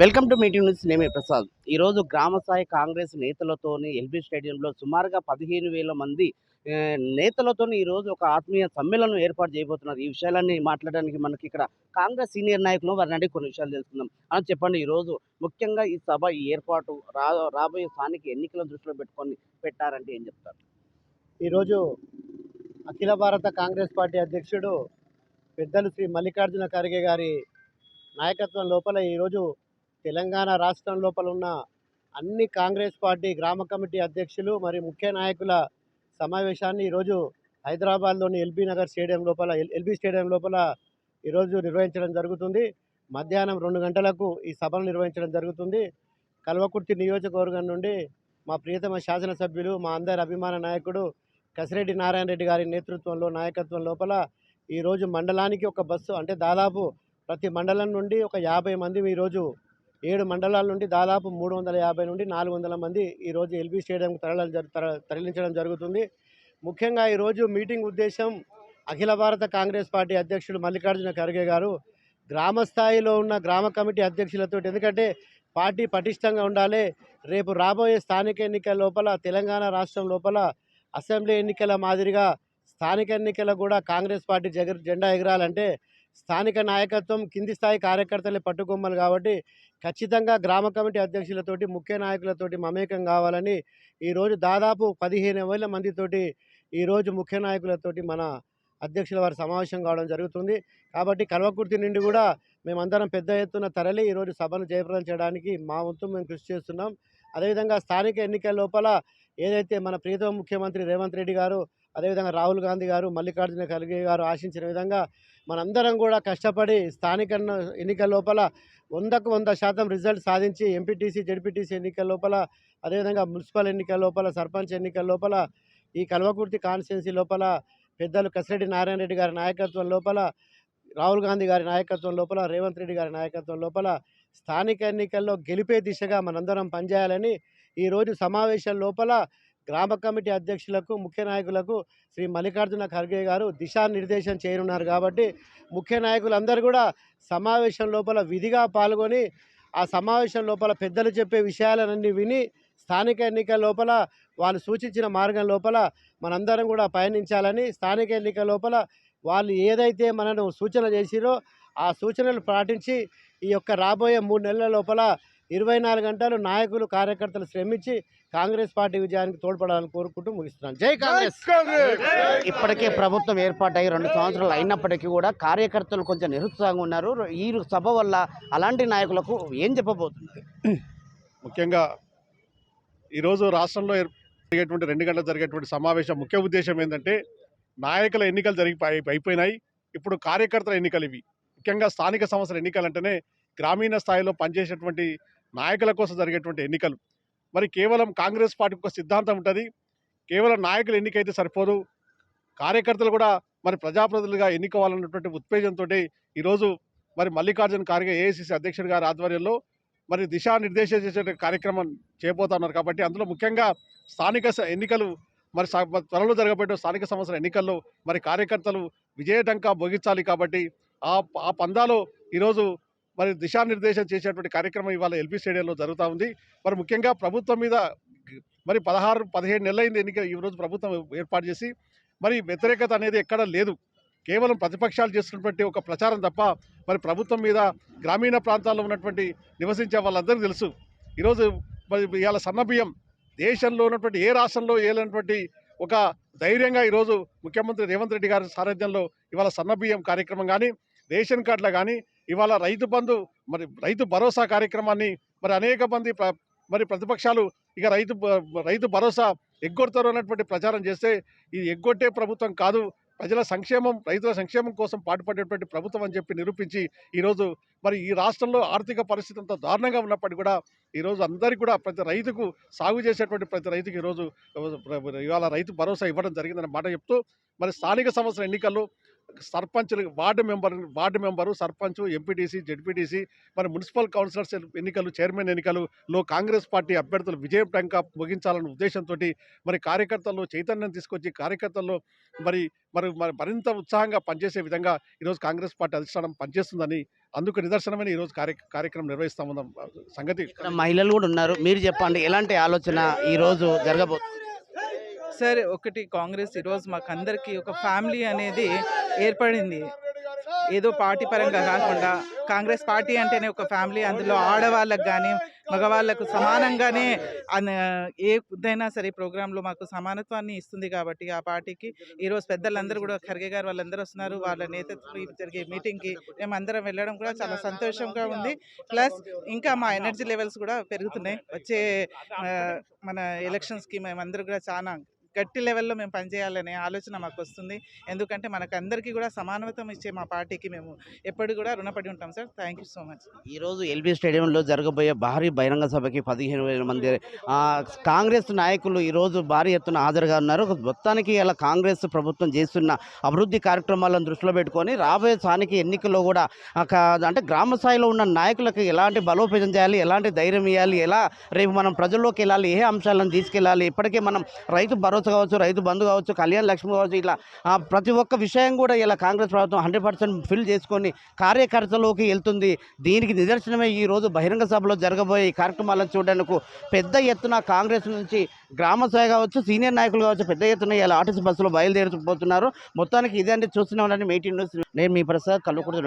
Welcome to meeting news నేమే ప్రసాద్. ఈరోజు గ్రామ స్థాయి కాంగ్రెస్ నేతలతోని ఎల్బీ స్టేడియంలో సుమారుగా పదిహేను వేల మంది నేతలతోని ఈరోజు ఒక ఆత్మీయ సమ్మేళనం ఏర్పాటు చేయబోతున్నారు. ఈ విషయాలన్నీ మాట్లాడడానికి మనకి ఇక్కడ కాంగ్రెస్ సీనియర్ నాయకులు వారిని అడిగి కొన్ని విషయాలు తెలుసుకుందాం. అని చెప్పండి ఈరోజు ముఖ్యంగా ఈ సభ ఈ ఏర్పాటు రా రాబోయే స్థానిక ఎన్నికలను దృష్టిలో పెట్టుకొని పెట్టారంటే ఏం చెప్తారు? ఈరోజు అఖిల భారత కాంగ్రెస్ పార్టీ అధ్యక్షుడు పెద్దలు శ్రీ మల్లికార్జున ఖర్గే గారి నాయకత్వం లోపల ఈరోజు తెలంగాణ రాష్ట్రం లోపల ఉన్న అన్ని కాంగ్రెస్ పార్టీ గ్రామ కమిటీ అధ్యక్షులు మరి ముఖ్య నాయకుల సమావేశాన్ని ఈరోజు హైదరాబాద్లోని ఎల్బీ నగర్ స్టేడియం లోపల ఎల్- ఎల్బీ స్టేడియం లోపల ఈరోజు నిర్వహించడం జరుగుతుంది. మధ్యాహ్నం రెండు గంటలకు ఈ సభను నిర్వహించడం జరుగుతుంది. కల్వకుర్తి నియోజకవర్గం నుండి మా ప్రియతమ శాసనసభ్యులు మా అందరి అభిమాన నాయకుడు కసిరెడ్డి నారాయణ రెడ్డి గారి నేతృత్వంలో నాయకత్వం లోపల ఈరోజు మండలానికి ఒక బస్సు అంటే దాదాపు ప్రతి మండలం నుండి ఒక యాభై మంది ఈరోజు ఏడు మండలాల నుండి దాదాపు మూడు వందల యాభై నుండి నాలుగు వందల మంది ఈరోజు ఎల్బీ స్టేడియంకు తరలి తర- తరలించడం జరుగుతుంది. ముఖ్యంగా ఈరోజు మీటింగ్ ఉద్దేశం అఖిల భారత కాంగ్రెస్ పార్టీ అధ్యక్షుడు మల్లికార్జున ఖర్గే గారు గ్రామ స్థాయిలో ఉన్న గ్రామ కమిటీ అధ్యక్షులతో ఎందుకంటే పార్టీ పటిష్టంగా ఉండాలి. రేపు రాబోయే స్థానిక ఎన్నికల లోపల తెలంగాణ రాష్ట్రం లోపల అసెంబ్లీ ఎన్నికల మాదిరిగా స్థానిక ఎన్నికల కూడా కాంగ్రెస్ పార్టీ జగ జెండా ఎగరాలంటే స్థానిక నాయకత్వం కింది స్థాయి కార్యకర్తలే పట్టుకొమ్మలు కాబట్టి ఖచ్చితంగా గ్రామ కమిటీ అధ్యక్షులతోటి ముఖ్య నాయకులతోటి మమేకం కావాలని ఈరోజు దాదాపు పదిహేను వేల మందితోటి ఈరోజు ముఖ్య నాయకులతోటి మన అధ్యక్షుల వారి సమావేశం కావడం జరుగుతుంది. కాబట్టి కల్వకుర్తి నుండి కూడా మేమందరం పెద్ద ఎత్తున తరలి ఈరోజు సభను జయప్రదం చేయడానికి మా వంతు మేము కృషి చేస్తున్నాం. అదేవిధంగా స్థానిక ఎన్నికల లోపల ఏదైతే మన ప్రియతమ ముఖ్యమంత్రి రేవంత్ రెడ్డి గారు అదేవిధంగా రాహుల్ గాంధీ గారు మల్లికార్జున ఖర్గే గారు ఆశించిన విధంగా మనందరం కూడా కష్టపడి స్థానిక ఎన్నికల లోపల వందకు వంద శాతం రిజల్ట్ సాధించి ఎంపీటీసీ జడ్పీటీసీ ఎన్నికల లోపల అదేవిధంగా మున్సిపల్ ఎన్నికల లోపల సర్పంచ్ ఎన్నికల లోపల ఈ కల్వకుర్తి కాన్స్టిట్యున్సీ లోపల పెద్దలు కసిరెడ్డి నారాయణ రెడ్డి గారి నాయకత్వం లోపల రాహుల్ గాంధీ గారి నాయకత్వం లోపల రేవంత్ రెడ్డి గారి నాయకత్వం లోపల స్థానిక ఎన్నికల్లో గెలిపే దిశగా మనందరం పనిచేయాలని ఈరోజు సమావేశం లోపల గ్రామ కమిటీ అధ్యక్షులకు ముఖ్య నాయకులకు శ్రీ మల్లికార్జున ఖర్గే గారు దిశానిర్దేశం చేయనున్నారు కాబట్టి ముఖ్య నాయకులందరూ కూడా సమావేశం లోపల విధిగా పాల్గొని ఆ సమావేశం లోపల పెద్దలు చెప్పే విషయాలన్నీ విని స్థానిక ఎన్నికల లోపల వాళ్ళు సూచించిన మార్గం లోపల మనందరం కూడా పయనించాలని స్థానిక ఎన్నికల లోపల వాళ్ళు ఏదైతే మనను సూచన చేసిరో ఆ సూచనలు పాటించి ఈ యొక్క రాబోయే మూడు నెలల లోపల ఇరవై నాలుగు గంటలు నాయకులు కార్యకర్తలు శ్రమించి కాంగ్రెస్ పార్టీ విజయానికి తోడ్పడాలని కోరుకుంటూ ముగిస్తున్నాను. జై కాంగ్రెస్! ఇప్పటికే ప్రభుత్వం ఏర్పాటై రెండు సంవత్సరాలు అయినప్పటికీ కూడా కార్యకర్తలు కొంచెం నిరుత్సాహంగా ఉన్నారు. ఈ సభ వల్ల అలాంటి నాయకులకు ఏం చెప్పబోతున్నారు? ముఖ్యంగా ఈరోజు రాష్ట్రంలో జరిగేటువంటి రెండు గంటలు జరిగేటువంటి సమావేశం ముఖ్య ఉద్దేశం ఏంటంటే నాయకుల ఎన్నికలు జరిగి అయి- అయిపోయినాయి. ఇప్పుడు కార్యకర్తల ఎన్నికలు ఇవి. ముఖ్యంగా స్థానిక సంస్థల ఎన్నికలు అంటేనే గ్రామీణ స్థాయిలో పనిచేసేటువంటి నాయకుల కోసం జరిగేటువంటి ఎన్నికలు. మరి కేవలం కాంగ్రెస్ పార్టీకి ఒక సిద్ధాంతం ఉంటుంది. కేవలం నాయకులు ఎన్నికైతే సరిపోదు. కార్యకర్తలు కూడా మరి ప్రజాప్రతినిధులుగా ఎన్నుకోవాలన్నటువంటి ఉత్తేజంతో ఈరోజు మరి మల్లికార్జున ఖార్గే ఏఐసిసి అధ్యక్షుడు గారి ఆధ్వర్యంలో మరి దిశానిర్దేశం చేసే కార్యక్రమం చేయబోతున్నారు కాబట్టి అందులో ముఖ్యంగా స్థానిక స- ఎన్నికలు మరి స- త్వరలో జరగబోయే స్థానిక సంస్థల ఎన్నికల్లో మరి కార్యకర్తలు విజయటంకా భోగించాలి కాబట్టి ఆ ఆ పందాలో ఈరోజు మరి దిశానిర్దేశం చేసేటువంటి కార్యక్రమం ఇవాళ ఎల్బీ స్టేడియంలో జరుగుతూ ఉంది. మరి ముఖ్యంగా ప్రభుత్వం మీద మరి పదహారు పదిహేడు నెలలైంది ఎన్నిక ఈరోజు ప్రభుత్వం ఏర్పాటు చేసి మరి వ్యతిరేకత అనేది ఎక్కడా లేదు. కేవలం ప్రతిపక్షాలు చేస్తున్నటువంటి ఒక ప్రచారం తప్ప మరి ప్రభుత్వం మీద గ్రామీణ ప్రాంతాల్లో ఉన్నటువంటి నివసించే వాళ్ళందరికీ తెలుసు. ఈరోజు మరి ఇవాళ సన్నబియ్యం దేశంలో ఉన్నటువంటి ఏ రాష్ట్రంలో ఏలైనటువంటి ఒక ధైర్యంగా ఈరోజు ముఖ్యమంత్రి రేవంత్ రెడ్డి గారి సారథ్యంలో ఇవాళ సన్నబియ్యం కార్యక్రమం కానీ రేషన్ కార్డుల కానీ ఇవాళ రైతు బంధు మరి రైతు భరోసా కార్యక్రమాన్ని మరి అనేక మంది ప్ర- మరి ప్రతిపక్షాలు ఇక రైతు రైతు భరోసా ఎగ్గొడతారు అన్నటువంటి ప్రచారం చేస్తే ఇది ఎగ్గొట్టే ప్రభుత్వం కాదు. ప్రజల సంక్షేమం రైతుల సంక్షేమం కోసం పాటుపడేటువంటి ప్రభుత్వం అని చెప్పి నిరూపించి ఈరోజు మరి ఈ రాష్ట్రంలో ఆర్థిక పరిస్థితి అంత దారుణంగా ఉన్నప్పటికీ కూడా ఈరోజు అందరికీ కూడా ప్రతి రైతుకు సాగు చేసేటువంటి ప్రతి రైతుకు ఈరోజు ఇవాళ రైతు భరోసా ఇవ్వడం జరిగిందన్న మాట చెప్తూ మరి స్థానిక సంవత్సరం ఎన్నికల్లో సర్పంచులు ward member ward member sarpanch MPTC ZPTC మరి మున్సిపల్ కౌన్సిలర్స్ ఎన్నికలు చైర్మన్ ఎన్నికలలో కాంగ్రెస్ పార్టీ అభ్యర్థులు విజయం టంకా ముగించాలన్న ఉద్దేశంతో మరి కార్యకర్తల్లో చైతన్యం తీసుకొచ్చి కార్యకర్తల్లో మరి మరి మరి మరింత ఉత్సాహంగా పనిచేసే విధంగా ఈరోజు కాంగ్రెస్ పార్టీ అధిష్టానం పనిచేస్తుందని అందుకు నిదర్శనమైన ఈరోజు కార్య కార్యక్రమం నిర్వహిస్తామన్న సంగతి మహిళలు కూడా ఉన్నారు. మీరు చెప్పండి ఎలాంటి ఆలోచన ఈరోజు జరగబోతుంది సార్ ఒకటి కాంగ్రెస్ ఈరోజు మాకు అందరికీ ఒక ఫ్యామిలీ అనేది ఏర్పడింది. ఏదో పార్టీ పరంగా కాకుండా కాంగ్రెస్ పార్టీ అంటేనే ఒక ఫ్యామిలీ అందులో ఆడవాళ్ళకు కానీ మగవాళ్ళకు సమానంగానే ఏదైనా సరే ప్రోగ్రాంలో మాకు సమానత్వాన్ని ఇస్తుంది కాబట్టి ఆ పార్టీకి. ఈరోజు పెద్దలందరూ కూడా ఖర్గే గారు వాళ్ళందరూ వస్తున్నారు వాళ్ళ నేతృత్వం జరిగే మీటింగ్కి మేము అందరం వెళ్ళడం కూడా చాలా సంతోషంగా ఉంది. ప్లస్ ఇంకా మా ఎనర్జీ లెవెల్స్ కూడా పెరుగుతున్నాయి. వచ్చే మన ఎలక్షన్స్కి మేమందరూ కూడా చాలా గట్టి లెవెల్లో మేము పనిచేయాలనే ఆలోచన మాకు వస్తుంది ఎందుకంటే మనకు అందరికీ కూడా సమానత్వం ఇచ్చే మా పార్టీకి మేము ఎప్పటికి కూడా రుణపడి ఉంటాం sir. Thank you so much. ఈ రోజు ఎల్బీ స్టేడియంలో జరగబోయే భారీ బహిరంగ సభకి పదిహేను వేల మంది కాంగ్రెస్ నాయకులు ఈరోజు భారీ ఎత్తున హాజరుగా ఉన్నారు. మొత్తానికి ఇలా కాంగ్రెస్ ప్రభుత్వం చేస్తున్న అభివృద్ధి కార్యక్రమాలను దృష్టిలో పెట్టుకొని రాబోయే స్థానిక ఎన్నికల్లో కూడా అంటే గ్రామ స్థాయిలో ఉన్న నాయకులకు ఎలాంటి బలోపేతం చేయాలి ఎలాంటి ధైర్యం ఇవ్వాలి ఎలా రేపు మనం ప్రజల్లోకి వెళ్ళాలి ఏ అంశాలను తీసుకెళ్ళాలి ఇప్పటికే మనం రైతు భరోసా కావచ్చు రైతు బంధు కావచ్చు కళ్యాణ్ లక్ష్మి కావచ్చు ఇట్లా ప్రతి ఒక్క విషయం కూడా ఇలా కాంగ్రెస్ ప్రభుత్వం హండ్రెడ్ పర్సెంట్ ఫిల్ చేసుకొని కార్యకర్తలోకి వెళ్తుంది. దీనికి నిదర్శనమే ఈ రోజు బహిరంగ సభలో జరగబోయే ఈ కార్యక్రమాలను చూడడానికి పెద్ద ఎత్తున కాంగ్రెస్ నుంచి గ్రామ స్థాయి కావచ్చు సీనియర్ నాయకులు కావచ్చు పెద్ద ఎత్తున ఇలా ఆర్టీసీ బస్సులో బయలుదేరిపోతున్నారు. మొత్తానికి ఇదే అంటే చూస్తున్నాం ఉండండి మీటింగ్ నేను మీ ప్రసాద్ కల్లుకుడు